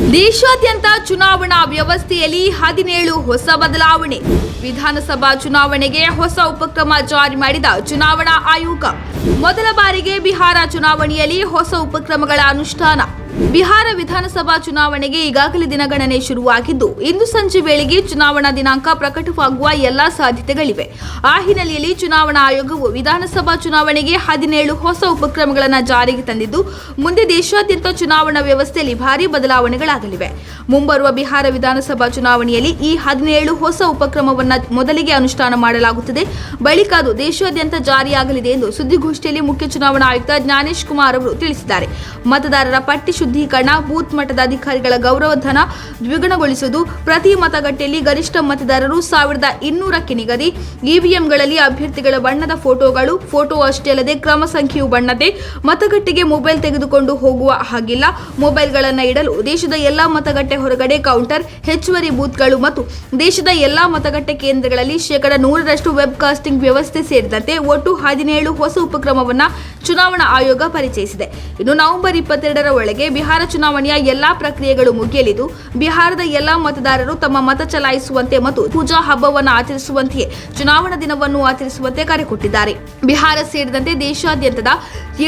ದೇಶಾದ್ಯಂತ ಚುನಾವಣಾ ವ್ಯವಸ್ಥೆಯಲ್ಲಿ ಹದಿನೇಳು ಹೊಸ ಬದಲಾವಣೆ. ವಿಧಾನಸಭಾ ಚುನಾವಣೆಗೆ ಹೊಸ ಉಪಕ್ರಮ ಜಾರಿ ಮಾಡಿದ ಚುನಾವಣಾ ಆಯೋಗ. ಮೊದಲ ಬಾರಿಗೆ ಬಿಹಾರ ಚುನಾವಣೆಯಲ್ಲಿ ಹೊಸ ಉಪಕ್ರಮಗಳ ಅನುಷ್ಠಾನ. ಬಿಹಾರ ವಿಧಾನಸಭಾ ಚುನಾವಣೆಗೆ ಈಗಾಗಲೇ ದಿನಗಣನೆ ಶುರುವಾಗಿದ್ದು, ಇಂದು ಸಂಜೆ ವೇಳೆಗೆ ಚುನಾವಣಾ ದಿನಾಂಕ ಪ್ರಕಟವಾಗುವ ಎಲ್ಲಾ ಸಾಧ್ಯತೆಗಳಿವೆ. ಆ ಹಿನ್ನೆಲೆಯಲ್ಲಿ ಚುನಾವಣಾ ಆಯೋಗವು ವಿಧಾನಸಭಾ ಚುನಾವಣೆಗೆ ಹದಿನೇಳು ಹೊಸ ಉಪಕ್ರಮಗಳನ್ನು ಜಾರಿಗೆ ತಂದಿದ್ದು, ಮುಂದೆ ದೇಶಾದ್ಯಂತ ಚುನಾವಣಾ ವ್ಯವಸ್ಥೆಯಲ್ಲಿ ಭಾರಿ ಬದಲಾವಣೆಗಳಾಗಲಿವೆ. ಮುಂಬರುವ ಬಿಹಾರ ವಿಧಾನಸಭಾ ಚುನಾವಣೆಯಲ್ಲಿ ಈ ಹದಿನೇಳು ಹೊಸ ಉಪಕ್ರಮವನ್ನು ಮೊದಲಿಗೆ ಅನುಷ್ಠಾನ ಮಾಡಲಾಗುತ್ತದೆ. ಬಳಿಕ ಅದು ದೇಶಾದ್ಯಂತ ಜಾರಿಯಾಗಲಿದೆ ಎಂದು ಸುದ್ದಿಗೋಷ್ಠಿಯಲ್ಲಿ ಮುಖ್ಯ ಚುನಾವಣಾ ಆಯುಕ್ತ ಜ್ಞಾನೇಶ್ ಕುಮಾರ್ ಅವರು ತಿಳಿಸಿದ್ದಾರೆ. ಮತದಾರರ ಪಟ್ಟಿ ಶುದ್ಧೀಕರಣ, ಬೂತ್ ಮಟ್ಟದ ಅಧಿಕಾರಿಗಳ ಗೌರವಧನ ದ್ವಿಗುಣಗೊಳಿಸುವುದು, ಪ್ರತಿ ಮತಗಟ್ಟೆಯಲ್ಲಿ ಗರಿಷ್ಠ ಮತದಾರರು ಸಾವಿರದ ಇನ್ನೂರಕ್ಕೆ ನಿಗದಿ. ಇವಿಎಂಗಳಲ್ಲಿ ಅಭ್ಯರ್ಥಿಗಳ ಬಣ್ಣದ ಫೋಟೋಗಳು, ಫೋಟೋ ಅಷ್ಟೇ ಅಲ್ಲದೆ ಕ್ರಮ ಸಂಖ್ಯೆಯು ಬಣ್ಣದೆ ಮತಗಟ್ಟೆಗೆ ಮೊಬೈಲ್ ತೆಗೆದುಕೊಂಡು ಹೋಗುವ ಹಾಗಿಲ್ಲ. ಮೊಬೈಲ್ಗಳನ್ನು ಇಡಲು ದೇಶದ ಎಲ್ಲಾ ಮತಗಟ್ಟೆ ಹೊರಗಡೆ ಕೌಂಟರ್, ಹೆಚ್ಚುವರಿ ಬೂತ್ಗಳು ಮತ್ತು ದೇಶದ ಎಲ್ಲಾ ಮತಗಟ್ಟೆ ಕೇಂದ್ರಗಳಲ್ಲಿ ಶೇಕಡ ನೂರರಷ್ಟು ವೆಬ್ ಕಾಸ್ಟಿಂಗ್ ವ್ಯವಸ್ಥೆ ಸೇರಿದಂತೆ ಒಟ್ಟು ಹದಿನೇಳು ಹೊಸ ಉಪಕ್ರಮವನ್ನು ಚುನಾವಣಾ ಆಯೋಗ ಪರಿಚಯಿಸಿದೆ. ಇನ್ನು ನವೆಂಬರ್ ಇಪ್ಪತ್ತೆರಡರ ಒಳಗೆ ಬಿಹಾರ ಚುನಾವಣೆಯ ಎಲ್ಲಾ ಪ್ರಕ್ರಿಯೆಗಳು ಮುಗಿಯಲಿದ್ದು, ಬಿಹಾರದ ಎಲ್ಲಾ ಮತದಾರರು ತಮ್ಮ ಮತ ಚಲಾಯಿಸುವಂತೆ ಮತ್ತು ಪೂಜಾ ಹಬ್ಬವನ್ನು ಆಚರಿಸುವಂತೆಯೇ ಚುನಾವಣಾ ದಿನವನ್ನು ಆಚರಿಸುವಂತೆ ಕರೆ ಕೊಟ್ಟಿದ್ದಾರೆ ಬಿಹಾರ ಸೇರಿದಂತೆ ದೇಶಾದ್ಯಂತದ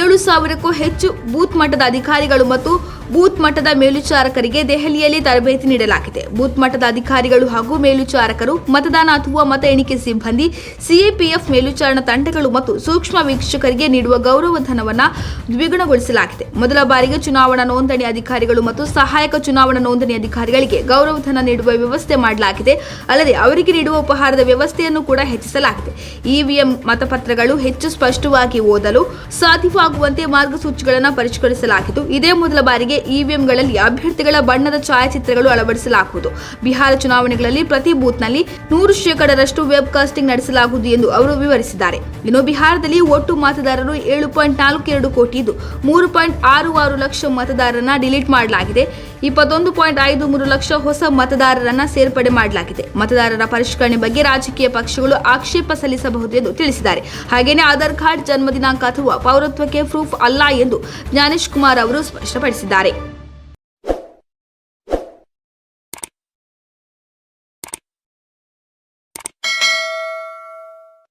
ಏಳು ಸಾವಿರಕ್ಕೂ ಹೆಚ್ಚು ಬೂತ್ ಮಟ್ಟದ ಅಧಿಕಾರಿಗಳು ಮತ್ತು ಬೂತ್ ಮಟ್ಟದ ಮೇಲ್ವಿಚಾರಕರಿಗೆ ದೆಹಲಿಯಲ್ಲಿ ತರಬೇತಿ ನೀಡಲಾಗಿದೆ. ಬೂತ್ ಮಟ್ಟದ ಅಧಿಕಾರಿಗಳು ಹಾಗೂ ಮೇಲ್ವಿಚಾರಕರು, ಮತದಾನ ಅಥವಾ ಮತ ಎಣಿಕೆ ಸಿಬ್ಬಂದಿ, ಸಿಎಪಿಎಫ್ ಮೇಲ್ವಿಚಾರಣಾ ತಂಡಗಳು ಮತ್ತು ಸೂಕ್ಷ್ಮ ವೀಕ್ಷಕರಿಗೆ ನೀಡುವ ಗೌರವಧನವನ್ನು ದ್ವಿಗುಣಗೊಳಿಸಲಾಗಿದೆ. ಮೊದಲ ಬಾರಿಗೆ ಚುನಾವಣಾ ನೋಂದಣಿ ಅಧಿಕಾರಿಗಳು ಮತ್ತು ಸಹಾಯಕ ಚುನಾವಣಾ ನೋಂದಣಿ ಅಧಿಕಾರಿಗಳಿಗೆ ಗೌರವಧನ ನೀಡುವ ವ್ಯವಸ್ಥೆ ಮಾಡಲಾಗಿದೆ. ಅಲ್ಲದೆ ಅವರಿಗೆ ನೀಡುವ ಉಪಹಾರದ ವ್ಯವಸ್ಥೆಯನ್ನು ಕೂಡ ಹೆಚ್ಚಿಸಲಾಗಿದೆ. ಇವಿಎಂ ಮತಪತ್ರಗಳು ಹೆಚ್ಚು ಸ್ಪಷ್ಟವಾಗಿ ಓದಲು ಸಾಧ್ಯವಾಗುವಂತೆ ಮಾರ್ಗಸೂಚಿಗಳನ್ನು ಪರಿಷ್ಕರಿಸಲಾಗಿದ್ದು, ಇದೇ ಮೊದಲ ಬಾರಿಗೆ ಇವಿಎಂಗಳಲ್ಲಿ ಅಭ್ಯರ್ಥಿಗಳ ಬಣ್ಣದ ಛಾಯಾಚಿತ್ರಗಳು ಅಳವಡಿಸಲಾಗುವುದು. ಬಿಹಾರ ಚುನಾವಣೆಗಳಲ್ಲಿ ಪ್ರತಿ ಬೂತ್ನಲ್ಲಿ ನೂರು ಶೇಕಡರಷ್ಟು ವೆಬ್ ಕಾಸ್ಟಿಂಗ್ ನಡೆಸಲಾಗುವುದು ಎಂದು ಅವರು ವಿವರಿಸಿದ್ದಾರೆ. ಇನ್ನು ಬಿಹಾರದಲ್ಲಿ ಒಟ್ಟು ಮತದಾರರು ಏಳು ಪಾಯಿಂಟ್ ನಾಲ್ಕು ಎರಡು ಕೋಟಿ ಇದ್ದು ಮೂರು ಪಾಯಿಂಟ್ ಆರು ಆರು ಲಕ್ಷ ಮತದಾರರನ್ನ ಡಿಲೀಟ್ ಮಾಡಲಾಗಿದೆ. ಇಪ್ಪತ್ತೊಂದು ಪಾಯಿಂಟ್ ಐದು ಮೂರು ಲಕ್ಷ ಹೊಸ ಮತದಾರರನ್ನ ಸೇರ್ಪಡೆ ಮಾಡಲಾಗಿದೆ. ಮತದಾರರ ಪರಿಷ್ಕರಣೆ ಬಗ್ಗೆ ರಾಜಕೀಯ ಪಕ್ಷಗಳು ಆಕ್ಷೇಪ ಸಲ್ಲಿಸಬಹುದು ಎಂದು ತಿಳಿಸಿದ್ದಾರೆ. ಹಾಗೆಯೇ ಆಧಾರ್ ಕಾರ್ಡ್ ಜನ್ಮ ದಿನಾಂಕ ಅಥವಾ ಪೌರತ್ವಕ್ಕೆ ಪ್ರೂಫ್ ಅಲ್ಲ ಎಂದು ಜ್ಞಾನೇಶ್ ಕುಮಾರ್ ಅವರು ಸ್ಪಷ್ಟಪಡಿಸಿದ್ದಾರೆ. ತಿಳಿಸಿದ್ದಾರೆ